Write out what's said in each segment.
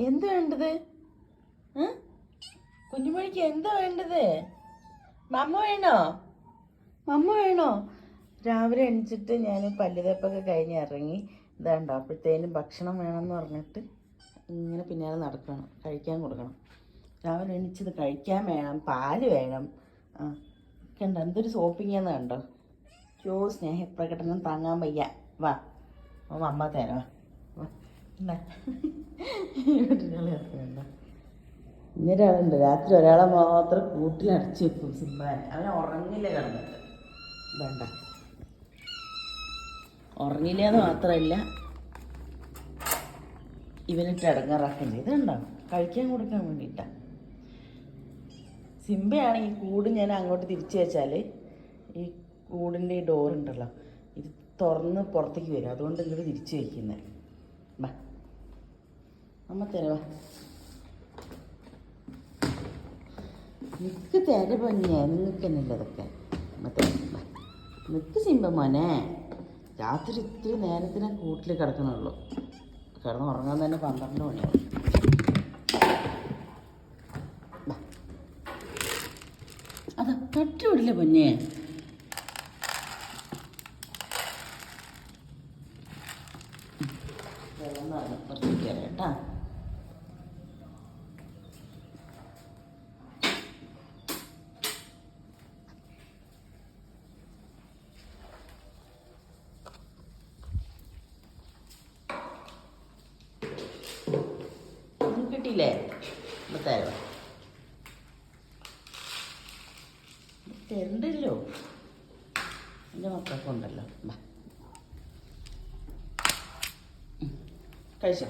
എന്ത് വേണ്ടത്? കുഞ്ഞുമണിക്ക് എന്താ വേണ്ടത്? മമ്മ വേണോ? മമ്മ വേണോ? രാവിലെ എണിച്ചിട്ട് ഞാൻ പല്ലുതേപ്പൊക്കെ കഴിഞ്ഞ് ഇറങ്ങി. ഇതാണ്ടോ അപ്പോഴത്തേനും ഭക്ഷണം വേണമെന്ന് പറഞ്ഞിട്ട് ഇങ്ങനെ പിന്നാലെ നടക്കണം. കഴിക്കാൻ കൊടുക്കണം. രാവിലെ എണിച്ചത് കഴിക്കാൻ വേണം പാൽ വേണം. ആ കണ്ടോ എന്തൊരു സോപ്പിങ്ങാന്ന് കണ്ടോ? യോ സ്നേഹപ്രകടനം താങ്ങാൻ വയ്യ. വാ ഓ അമ്മ തരാം വാ. ഇന്നാ. ഒരാളുണ്ട് രാത്രി ഒരാളെ മാത്രം കൂട്ടിലടച്ച് വെക്കും സിംബാൻ അവൻ ഉറങ്ങില്ല കിടന്നിട്ട്. വേണ്ട. ഉറങ്ങില്ല എന്ന് മാത്രമല്ല ഇവനിട്ട് ഇടങ്ങാറാക്കുന്നത് ഇതുണ്ടോ കഴിക്കാൻ കൊടുക്കാൻ വേണ്ടിയിട്ടാണ് സിംബയാണെങ്കിൽ കൂട് ഞാൻ അങ്ങോട്ട് തിരിച്ചു വെച്ചാൽ ഈ കൂടിന്റെ ഈ ഡോറുണ്ടല്ലോ ഇത് തുറന്ന് പുറത്തേക്ക് വരും. അതുകൊണ്ട് ഇങ്ങോട്ട് തിരിച്ചു വയ്ക്കുന്നത് അമ്മ തരവാ നിക്ക് തര പൊന്നെ. നിൽക്കുന്നില്ല ഇതൊക്കെ. അമ്മ തരാം ബാ നിക്ക് ചിമ്പ മോനെ. രാത്രി ഇത്തിരി നേരത്തിനെ കൂട്ടിൽ കിടക്കണുള്ളൂ. കിടന്ന് ഉറങ്ങാൻ തന്നെ പന്ത്രണ്ട് മണിയാവും. അത് തട്ടിവിടില്ല പൊന്നെ വെള്ളം നിറഞ്ഞു കുറച്ച് കയറി കേട്ടാ ഒന്നും കിട്ടിയില്ലേ തരാം തരണ്ടല്ലോ. എന്റെ മക്കൾക്ക് ഉണ്ടല്ലോ. കഴിച്ചോ?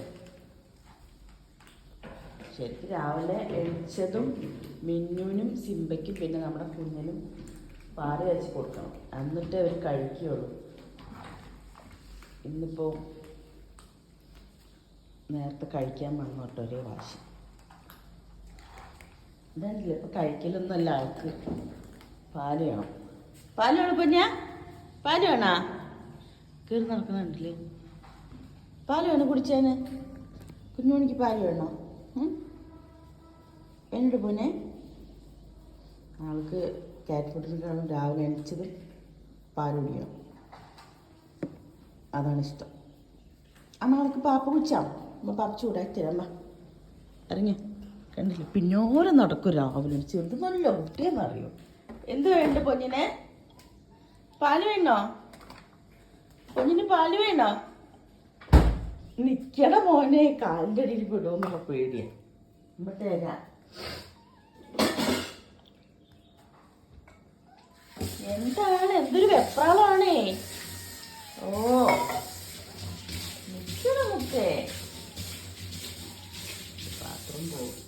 ശരിക്കും രാവിലെ എഴിച്ചതും മിന്നുവിനും സിമ്പയ്ക്കും പിന്നെ നമ്മുടെ കുഞ്ഞിനും പാൽ വെച്ച് കൊടുക്കണം. എന്നിട്ട് അവർ കഴിക്കുകയുള്ളൂ. ഇന്നിപ്പോൾ നേരത്തെ കഴിക്കാൻ വന്നു കേട്ടോ ഒരേ വാശി ഇതല്ല ഇപ്പം കഴിക്കലൊന്നുമല്ല ആൾക്ക്. പാൽ വേണം പാൽ വേണം പൊന്ന? പാൽ വേണോ കയറി നടക്കുന്നുണ്ടല്ലേ? പാൽ വേണം കുടിച്ചേന്? കുഞ്ഞുമണിക്ക് പാൽ വേണോ എന്നിട്ട് എന്നോട് പൊന്നെ? ആൾക്ക് കാറ്റ് രാവിലെ എണിച്ചത്. പാൽ കുടിക്കണം. അതാണ് ഇഷ്ടം അമ്മ അവൾക്ക് പാപ്പ കുടിച്ചാം അമ്മ പാപ്പ ചൂടാക്കി തരാം ഇറങ്ങി. കണ്ടില്ല? പിന്നോരെ നടക്കും രാവിലെ. ചെറുതെന്നല്ലോ കുട്ടിയെന്നറിയോ എന്ത് വേണ്ട പൊന്നിനെ? പാൽ വേണോ? പൊന്നിന് പാൽ വേണോ? നിക്കട മോനെ കാലിന്റെ അടിയിൽ വിടുമെന്നുള്ള പേടിയാ. അമ്മ തരാം എന്താണ്? എന്തൊരു വെപ്രാളാണേ. ഓ നിക്കണം മുത്തേ. ബാത്റൂം പോകും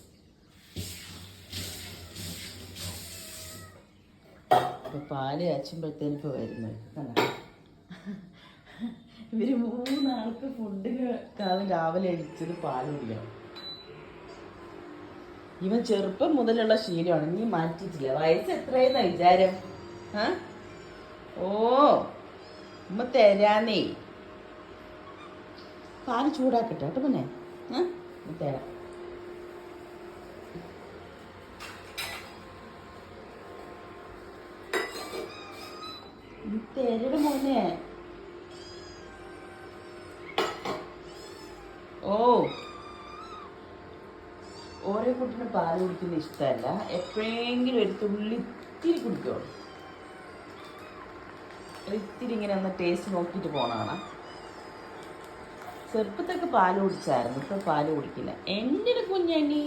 ഇപ്പൊ പാൽ കാച്ചുമ്പോഴത്തേനും ഇപ്പൊ വരുന്നു കണ്ടോ? ഇവർ മൂന്നാൾക്ക് ഫുഡിന് കാലം രാവിലെ അടിച്ചത് പാൽ കുടിക്കണം ഇവൻ ചെറുപ്പം മുതലുള്ള ശീലമാണ്. നീ മാറ്റിയിട്ടില്ല. വയസ്സ് എത്രയെന്ന വിചാരം? ആ? ഓ ഉമ്മ തരാന്നേ. പാൽ ചൂടാക്കട്ടെ കേട്ടോ പിന്നെ. ആ തരാം. മോനെ. ഓ. ഓരോ കുട്ടിന് പാൽ കുടിക്കുന്ന ഇഷ്ടമല്ല. എപ്പോഴെങ്കിലും ഒരു തുള്ളി ഇത്തിരി കുടിക്കുള്ളൂ ഇത്തിരി ഇങ്ങനെ ഒന്ന് ടേസ്റ്റ് നോക്കിയിട്ട് പോണാണ് ചെറുപ്പത്തൊക്കെ പാൽ കുടിച്ചായിരുന്നു. ഇപ്പൊ പാൽ കുടിക്കില്ല. എന്റെ ഒരു കുഞ്ഞണി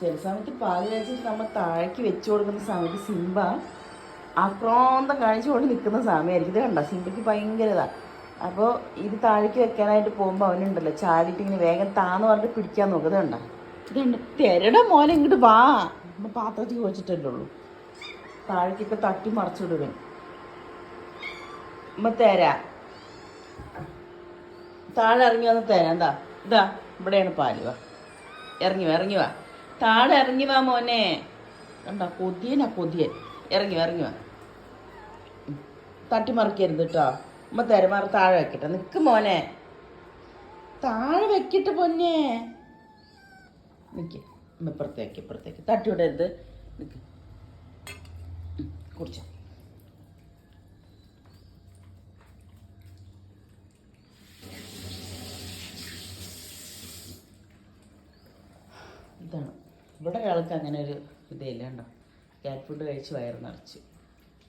ചില സമയത്ത് പാൽ കഴിച്ചിട്ട് നമ്മൾ താഴേക്ക് വെച്ചു കൊടുക്കുന്ന സമയത്ത് സിംബ ആക്രാന്തം കാണിച്ചുകൊണ്ട് നിൽക്കുന്ന സമയമായിരിക്കും. ഇത് കണ്ട? സിമ്പിക്ക് ഭയങ്കര ഇതാണ് അപ്പോൾ ഇത് താഴേക്ക് വെക്കാനായിട്ട് പോകുമ്പോൾ അവനുണ്ടല്ലോ ചാടിയിട്ട് ഇങ്ങനെ വേഗം താന്ന് പറഞ്ഞിട്ട് പിടിക്കാൻ നോക്കുക ഇത് കണ്ട? ഇതുണ്ട്. തെരടെ മോനെ ഇങ്ങോട്ട് വാ. നമ്മൾ പാത്രത്തിൽ വെച്ചിട്ടല്ലേ ഉള്ളൂ. താഴേക്കൊക്കെ തട്ടി മറിച്ചിടുവൻ അമ്മ തരാ. താഴെ ഇറങ്ങി വന്ന് തരാം. എന്താ? ഇതാ ഇവിടെയാണ് പാൽ. വാ. ഇറങ്ങി വാ ഇറങ്ങി വാ. താഴെ ഇറങ്ങി വാ മോനെ. കണ്ട? കൊതിയനാ കൊതിയൻ. ഇറങ്ങി ഇറങ്ങി വാ. തട്ടിമറിക്കരുത് തട്ടി മറിക്കരുത് കേട്ടോ അമ്മ തരമാറി താഴെ വെക്കട്ടെ. നിക്ക് മോനെ. താഴെ വെക്കട്ടെ പൊന്നേ. നിക്ക്. ഇപ്പുറത്തേക്ക് ഇപ്പുറത്തേക്ക്. തട്ടി വിടരുത്. നിക്ക്. കുടിച്ചോ. ഇതാണ്. ഇവിടെ ഒരാൾക്ക് അങ്ങനെ ഒരു ഇതേ കണ്ടോ? ക്യാറ്റ് ഫുഡ് കഴിച്ച് വയറ് നിറച്ച്.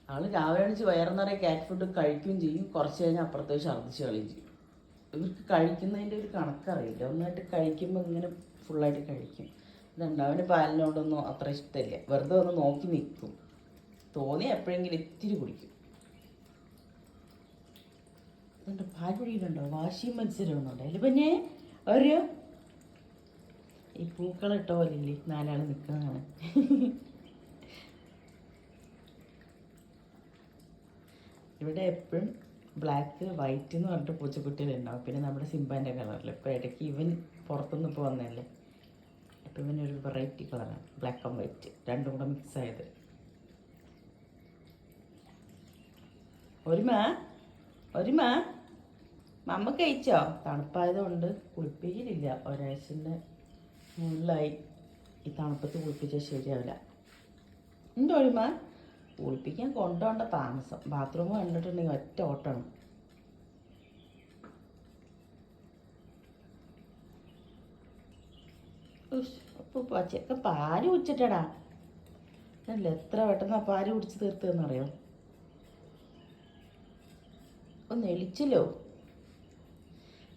ആൾ രാവിലെ അണിച്ച് വയറ് നിറയെ ക്യാറ്റ് ഫുഡ് കഴിക്കുകയും ചെയ്യും. കുറച്ച് കഴിഞ്ഞാൽ അപ്പുറത്തേക്ക് ഛർദ്ദിച്ച് കളിയും ചെയ്യും. ഇവർക്ക് കഴിക്കുന്നതിന്റെ ഒരു കണക്കറിയില്ല. ഒന്നായിട്ട് കഴിക്കുമ്പോൾ ഇങ്ങനെ ഫുള്ളായിട്ട് കഴിക്കും. ഇതുണ്ട്? അവന് പാലിനോടൊന്നും അത്ര ഇഷ്ടമില്ല. വെറുതെ ഒന്ന് നോക്കി നിൽക്കും. തോന്നി എപ്പോഴെങ്കിലും ഇത്തിരി കുടിക്കും. ഇതുണ്ട്? പാൽ കുടിക്കുന്നുണ്ടോ? വാശി മത്സരമൊന്നുണ്ടോ അതിൽ പിന്നെ ഒരു ഈ പൂക്കളിട്ട പോലെ ഇല്ലേ നാലാൾ നിൽക്കുന്നതാണ്. ഇവിടെ എപ്പോഴും ബ്ലാക്ക് വൈറ്റ് എന്ന് പറഞ്ഞിട്ട് പൂച്ചക്കുട്ടികളുണ്ടാവും പിന്നെ നമ്മുടെ സിംബാന്റെ കളറിൽ ഇപ്പോൾ ഇടയ്ക്ക് ഇവൻ പുറത്തുനിന്ന് ഇപ്പോൾ വന്നതല്ലേ? അപ്പോൾ ഇവനൊരു വെറൈറ്റി കളറാണ് ബ്ലാക്ക് ആൻഡ് വൈറ്റ് രണ്ടും കൂടെ മിക്സ് ആയത്. ഒരുമ ഒരുമ മമ്മ കഴിച്ചോ? തണുപ്പായതുകൊണ്ട് കുളിപ്പിക്കലില്ല. ഒരാഴ്ചന്റെ മുകളിലായി ഈ തണുപ്പത്ത് കുളിപ്പിച്ചാൽ ശരിയാവില്ല. ഉണ്ടോ ഒരുമ കുളിപ്പിക്കാൻ കൊണ്ടുപോകേണ്ട താമസം. ബാത്റൂം കണ്ടിട്ടുണ്ടെങ്കിൽ ഒറ്റ ഓട്ടണം പച്ചക്ക പാൽ കുടിച്ചിട്ടടാ. അല്ല എത്ര പെട്ടെന്ന് ആ പാൽ കുടിച്ച് തീർത്തതെന്നറിയോ? ഒന്ന് എളിച്ചല്ലോ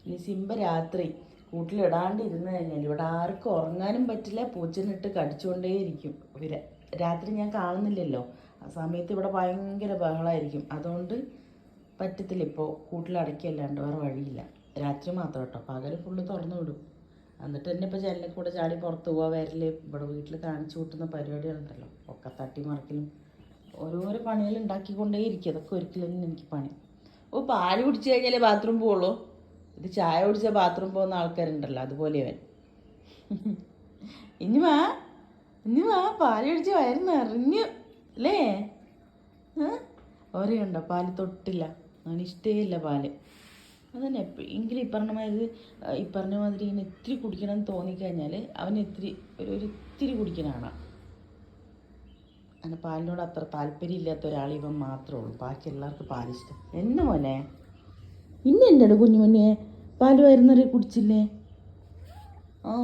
ഇനി സിംബ രാത്രി കൂട്ടിലിടാണ്ട് ഇരുന്ന് കഴിഞ്ഞാൽ ഇവിടെ ആർക്കും ഉറങ്ങാനും പറ്റില്ല. പൂച്ചനിട്ട് കടിച്ചുകൊണ്ടേയിരിക്കും. ഇവരെ രാത്രി ഞാൻ കാണുന്നില്ലല്ലോ. ആ സമയത്ത് ഇവിടെ ഭയങ്കര ബഹളമായിരിക്കും അതുകൊണ്ട് പറ്റത്തില്ല ഇപ്പോൾ കൂട്ടിലടക്കിയല്ലാണ്ട് വേറെ വഴിയില്ല. രാത്രി മാത്രം കേട്ടോ. പകൽ ഫുള്ള് തുറന്നു വിടും. എന്നിട്ട് തന്നെ ഇപ്പോൾ ജനലിൽ കൂടെ ചാടി പുറത്ത് പോകാൻ വരൽ ഇവിടെ വീട്ടിൽ കാണിച്ചു കൂട്ടുന്ന പരിപാടികളുണ്ടല്ലോ. ഒക്കെ തട്ടി മറിക്കലും. ഓരോരോ പണികൾ ഉണ്ടാക്കിക്കൊണ്ടേയിരിക്കും അതൊക്കെ ഒരിക്കലും എനിക്ക് പണി. ഓ പാൽ കുടിച്ചു കഴിഞ്ഞാലേ ബാത്റൂം പോവുള്ളൂ. ഇത് ചായ കുടിച്ചാൽ ബാത്റൂം പോകുന്ന ആൾക്കാരുണ്ടല്ലോ. അതുപോലെ അവൻ. ഇനി വാ. ഇനി വാ. പാൽ കുടിച്ച് വയറ് നിറഞ്ഞു അല്ലേ ഓരോ ഉണ്ടോ പാൽ തൊട്ടില്ല. അങ്ങനെ ഇഷ്ടേയില്ല പാൽ. അതന്നെ എങ്കിലും ഈ പറഞ്ഞ മാതിരി ഈ പറഞ്ഞ മാതിരി ഇങ്ങനെ ഇത്തിരി കുടിക്കണം എന്ന് തോന്നിക്കഴിഞ്ഞാൽ അവൻ ഇത്തിരി ഒരു ഒരു ഇത്തിരി കുടിക്കണാണ് അങ്ങനെ പാലിനോട് അത്ര താല്പര്യം ഇല്ലാത്ത ഒരാൾ ഇവൻ മാത്രമേ ഉള്ളൂ. ബാക്കി എല്ലാവർക്കും പാലിഷ്ടം. എന്നെ മോനെ? ഇന്നെ കുഞ്ഞുമോനെ? കുഞ്ഞു മുന്നേ പാൽ വരുന്നവരെ കുടിച്ചില്ലേ? ആ.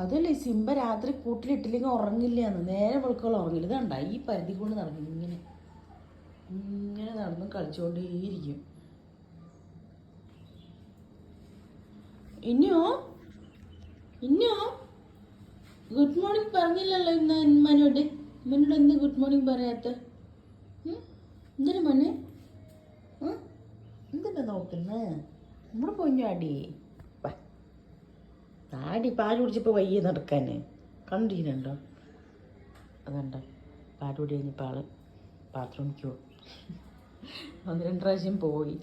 അതല്ലേ ഈ സിംബ രാത്രി കൂട്ടിലിട്ടില്ലെങ്കിൽ ഉറങ്ങില്ല എന്ന്. നേരെ വെളുക്കുകൾ ഉറങ്ങില്ല. ഇതാണ്ട ഈ പരിധി കൊണ്ട് നടന്നു ഇങ്ങനെ ഇങ്ങനെ നടന്ന് കളിച്ചുകൊണ്ടേയിരിക്കും ഇനിയോ ഇനിയോ ഗുഡ് മോർണിംഗ് പറഞ്ഞില്ലല്ലോ ഇന്ന് ഉമ്മനോട്. ഉമ്മനോട് എന്ത് ഗുഡ് മോർണിംഗ് പറയാത്ത? എന്തിനു മോനെ? എന്തിനാ നോക്കുന്നേ? നമ്മുടെ പൊഞ്ഞാടി വാ താടി പാൽ കുടിച്ചപ്പോൾ വയ്യ നടക്കാൻ കണ്ടിരുന്നുണ്ടോ അതുണ്ടോ പാൽ കുടി കഴിഞ്ഞപ്പോൾ ആൾ ബാത്റൂമിക്ക് പോകും ഒന്ന് രണ്ട് പ്രാവശ്യം പോയി.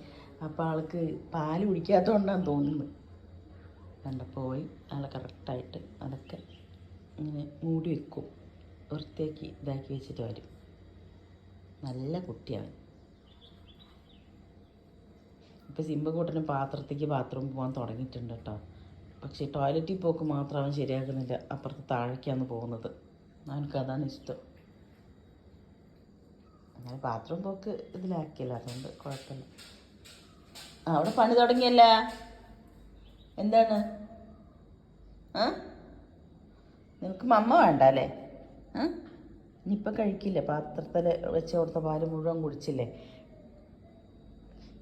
അപ്പോൾ ആൾക്ക് പാൽ കുടിക്കാത്തതുകൊണ്ടാണ് തോന്നുന്നത് കണ്ട? പോയി. ആളെ കറക്റ്റായിട്ട് അതൊക്കെ ഇങ്ങനെ മൂടി വെക്കും. വൃത്തിയാക്കി ഇതാക്കി വെച്ചിട്ട് വരും. നല്ല കുട്ടിയാണ്. ഇപ്പം സിംബക്കൂട്ടന് പാത്രത്തേക്ക് ബാത്റൂം പോകാൻ തുടങ്ങിയിട്ടുണ്ട് കേട്ടോ. പക്ഷേ ടോയ്ലറ്റിൽ പോക്ക് മാത്രം അവൻ ശരിയാക്കുന്നില്ല അപ്പുറത്ത് താഴേക്കാണ് പോകുന്നത്. അവനക്ക് അതാണ് ഇഷ്ടം. അങ്ങനെ ബാത്റൂം പോക്ക് ഇതിലാക്കിയില്ല അതുകൊണ്ട് കുഴപ്പമില്ല. അവിടെ പണി തുടങ്ങിയല്ല? എന്താണ്? ആ? നിനക്ക് മമ്മ വേണ്ട അല്ലേ ആ? ഇനിയിപ്പം കഴിക്കില്ലേ? പാത്രത്തിൽ വെച്ച് കൊടുത്ത പാൽ മുഴുവൻ കുടിച്ചില്ലേ?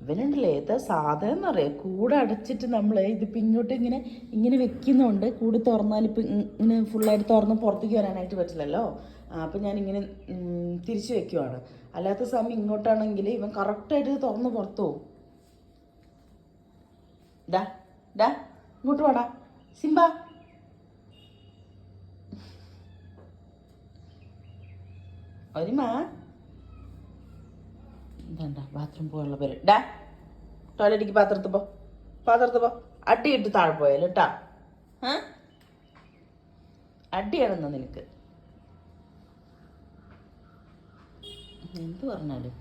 ഇവനുണ്ടല്ലേ ഏതാ സാധനം എന്നറിയാം കൂടെ അടച്ചിട്ട് നമ്മൾ ഇതിപ്പോൾ ഇങ്ങോട്ട് ഇങ്ങനെ ഇങ്ങനെ വെക്കുന്നുണ്ട് കൂട് തുറന്നാൽ ഇപ്പം ഇങ്ങനെ ഫുള്ളായിട്ട് തുറന്ന് പുറത്തേക്ക് വരാനായിട്ട് പറ്റില്ലല്ലോ? അപ്പം ഞാനിങ്ങനെ തിരിച്ച് വെക്കുവാണ്. അല്ലാത്ത സമയം ഇങ്ങോട്ടാണെങ്കിൽ ഇവൻ കറക്റ്റായിട്ട് തുറന്ന് പുറത്തു പോകും ഡാ ഡാ ഇങ്ങോട്ട് വാടാ. സിംബ. ഒരുമാ ബാത്റൂം പോകാനുള്ള പേര്. ഡാ ടോയ്ലറ്റിക്ക് പാത്രത്ത് പോ. പാത്രത്ത് പോ. അടിയിട്ട് താഴെ പോയാലോ കേട്ടാ അടിയാണെന്ന നിനക്ക്? എന്ത് പറഞ്ഞാലും?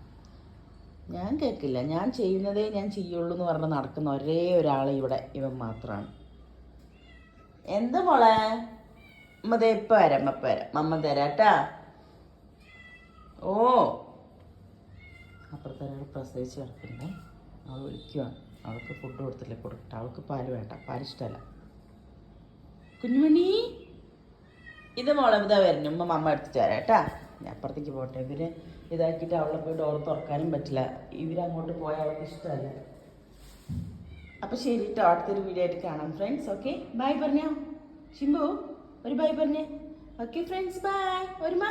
ഞാൻ കേൾക്കില്ല ഞാൻ ചെയ്യുന്നതേ ഞാൻ ചെയ്യുള്ളൂ എന്ന് പറഞ്ഞ് നടക്കുന്ന ഒരേ ഒരാൾ ഇവിടെ ഇവൻ മാത്രമാണ് എന്താ മോളെ? അമ്മതേ ഇപ്പം വരാം അമ്മ ഇപ്പം വരാം. അമ്മ തരാട്ടാ ഓ അപ്പുറത്തെ ഒരാൾ പ്രസവിച്ച് കിടക്കുന്നത് അവൾ വിളിക്കുവാണ് അവൾക്ക് ഫുഡ് കൊടുത്തില്ലേ കൊടുക്കട്ടെ അവൾക്ക് പാൽ വേണ്ട. പാൽ ഇഷ്ടമല്ല. കുഞ്ഞുമണി ഇത് മോളെ ഇതാ വരുന്നു. ഉമ്മ മമ്മ എടുത്തിട്ട് വരാം കേട്ടാ. ഞാൻ അപ്പുറത്തേക്ക് പോട്ടെ. ഇവർ ഇതാക്കിയിട്ട് അവളെ പോയി ഡോർ തുറക്കാനും പറ്റില്ല. ഇവരങ്ങോട്ട് പോയാൽ അവൾക്ക് ഇഷ്ടമല്ല. അപ്പൊ ശരി കേട്ടോ. അടുത്തൊരു വീഡിയോ ആയിട്ട് കാണാം ഫ്രണ്ട്സ് ഓക്കെ ബൈ പറഞ്ഞോ. ഷിംബു ഒരു ബൈ പറഞ്ഞേ. ഓക്കെ ഫ്രണ്ട്സ് ബൈ ഒരുമ.